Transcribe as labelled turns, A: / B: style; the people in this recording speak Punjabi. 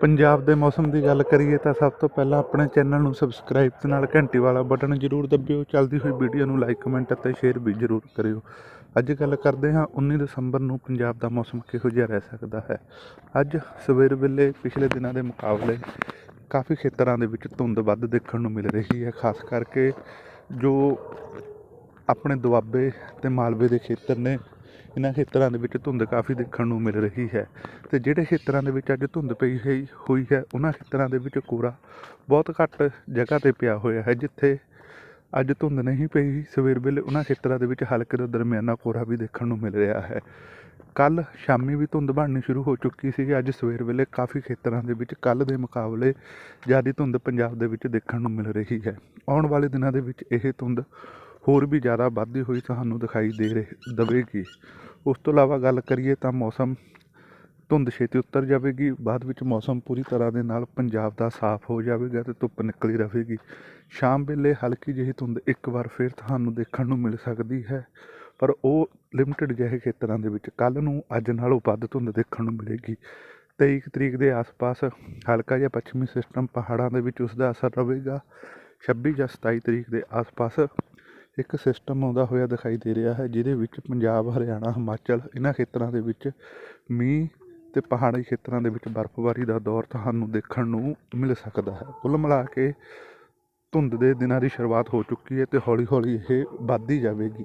A: ਪੰਜਾਬ ਦੇ ਮੌਸਮ ਦੀ ਗੱਲ ਕਰੀਏ ਤਾਂ ਸਭ ਤੋਂ ਪਹਿਲਾਂ ਆਪਣੇ ਚੈਨਲ ਨੂੰ ਸਬਸਕ੍ਰਾਈਬ ਤੇ ਨਾਲ ਘੰਟੀ ਵਾਲਾ ਬਟਨ ਜ਼ਰੂਰ ਦਬਿਓ। ਚੱਲਦੀ ਹੋਈ ਵੀਡੀਓ ਨੂੰ ਲਾਈਕ ਕਮੈਂਟ ਅਤੇ ਸ਼ੇਅਰ ਵੀ ਜ਼ਰੂਰ ਕਰਿਓ। ਅੱਜ ਗੱਲ ਕਰਦੇ ਹਾਂ 19 ਦਸੰਬਰ ਨੂੰ ਪੰਜਾਬ ਦਾ ਮੌਸਮ ਕਿਹੋ ਜਿਹਾ ਰਹਿ ਸਕਦਾ ਹੈ? ਅੱਜ ਸਵੇਰ ਵੇਲੇ ਪਿਛਲੇ ਦਿਨਾਂ ਦੇ ਮੁਕਾਬਲੇ ਕਾਫੀ ਖੇਤਰਾਂ ਦੇ ਵਿੱਚ ਧੁੰਦ ਵੱਧ ਦੇਖਣ ਨੂੰ ਮਿਲ ਰਹੀ ਹੈ। ਖਾਸ ਕਰਕੇ ਜੋ ਆਪਣੇ ਦੁਆਬੇ ਤੇ ਮਾਲਵੇ ਦੇ ਖੇਤਰ ਨੇ ਇਹਨਾਂ ਖੇਤਰਾਂ ਦੇ ਵਿੱਚ ਧੁੰਦ ਕਾਫੀ ਦੇਖਣ ਨੂੰ ਮਿਲ ਰਹੀ ਹੈ ਤੇ ਜਿਹੜੇ ਖੇਤਰਾਂ ਦੇ ਵਿੱਚ ਅੱਜ ਧੁੰਦ ਪਈ ਹੈ, ਹੋਈ ਹੈ, ਉਹਨਾਂ ਖੇਤਰਾਂ ਦੇ ਵਿੱਚ ਕੋਰਾ ਬਹੁਤ ਘੱਟ ਜਗ੍ਹਾ ਤੇ ਪਿਆ ਹੋਇਆ ਹੈ, ਜਿੱਥੇ ਅੱਜ ਧੁੰਦ ਨਹੀਂ ਪਈ, ਸਵੇਰ ਵੇਲੇ ਉਹਨਾਂ ਖੇਤਰਾਂ ਦੇ ਵਿੱਚ ਹਲਕੇ ਤੋਂ ਦਰਮਿਆਨਾ ਕੋਰਾ ਵੀ ਦੇਖਣ ਨੂੰ ਮਿਲ ਰਿਹਾ ਹੈ। ਕੱਲ ਸ਼ਾਮੀ ਵੀ ਧੁੰਦ ਬਣਨੀ ਸ਼ੁਰੂ ਹੋ ਚੁੱਕੀ ਸੀ, ਅੱਜ ਸਵੇਰ ਵੇਲੇ ਕਾਫੀ ਖੇਤਰਾਂ ਦੇ ਵਿੱਚ ਕੱਲ ਦੇ ਮੁਕਾਬਲੇ ਜ਼ਿਆਦਾ ਧੁੰਦ ਪੰਜਾਬ ਦੇ ਵਿੱਚ ਦੇਖਣ ਨੂੰ ਮਿਲ ਰਹੀ ਹੈ। ਆਉਣ ਵਾਲੇ ਦਿਨਾਂ ਦੇ ਵਿੱਚ ਇਹ ਧੁੰਦ ਹੋਰ ਵੀ ਜ਼ਿਆਦਾ ਵੱਧਦੀ ਹੋਈ ਤੁਹਾਨੂੰ ਦਿਖਾਈ ਦੇ ਰਹੇ, ਦਵੇਗੀ। ਉਸ ਤੋਂ ਇਲਾਵਾ ਗੱਲ ਕਰੀਏ ਤਾਂ ਮੌਸਮ ਧੁੰਦ ਛੇਤੀ ਉੱਤਰ ਜਾਵੇਗੀ, ਬਾਅਦ ਵਿੱਚ ਮੌਸਮ ਪੂਰੀ ਤਰ੍ਹਾਂ ਦੇ ਨਾਲ ਪੰਜਾਬ ਦਾ ਸਾਫ਼ ਹੋ ਜਾਵੇਗਾ ਤੇ ਧੁੱਪ ਨਿਕਲੀ ਰਹੇਗੀ। ਸ਼ਾਮ ਵੇਲੇ ਹਲਕੀ ਜਿਹੀ ਧੁੰਦ ਇੱਕ ਵਾਰ ਫਿਰ ਤੁਹਾਨੂੰ ਦੇਖਣ ਨੂੰ ਮਿਲ ਸਕਦੀ ਹੈ, ਪਰ ਉਹ ਲਿਮਟਿਡ ਜਿਹੇ ਖੇਤਰਾਂ ਦੇ ਵਿੱਚ ਕੱਲ ਨੂੰ ਅੱਜ ਨਾਲੋਂ ਵੱਧ ਧੁੰਦ ਦੇਖਣ ਨੂੰ ਮਿਲੇਗੀ। 23 ਕੁ ਤਰੀਕ ਦੇ ਆਸ-ਪਾਸ ਹਲਕਾ ਜਿਹਾ ਪੱਛਮੀ ਸਿਸਟਮ ਪਹਾੜਾਂ ਦੇ ਵਿੱਚ ਉਸ ਦਾ ਅਸਰ ਰਹੇਗਾ। 26 ਜਾਂ 27 ਤਰੀਕ ਦੇ ਆਸ-ਪਾਸ ਇੱਕ ਸਿਸਟਮ ਆਉਂਦਾ ਹੋਇਆ ਦਿਖਾਈ ਦੇ ਰਿਹਾ ਹੈ, ਜਿਹਦੇ ਵਿੱਚ ਪੰਜਾਬ, ਹਰਿਆਣਾ, ਹਿਮਾਚਲ ਇਹਨਾਂ ਖੇਤਰਾਂ ਦੇ ਵਿੱਚ ਮੀਂਹ ਤੇ ਪਹਾੜੀ ਖੇਤਰਾਂ ਦੇ ਵਿੱਚ ਬਰਫ਼ਬਾਰੀ ਦਾ ਦੌਰ ਤੁਹਾਨੂੰ ਦੇਖਣ ਨੂੰ ਮਿਲ ਸਕਦਾ ਹੈ। ਕੁੱਲ ਮਿਲਾ ਕੇ ਧੁੰਦ ਦੇ ਦਿਨਾਂ ਦੀ ਸ਼ੁਰੂਆਤ ਹੋ ਚੁੱਕੀ ਹੈ ਤੇ ਹੌਲੀ-ਹੌਲੀ ਇਹ ਵੱਧਦੀ ਜਾਵੇਗੀ।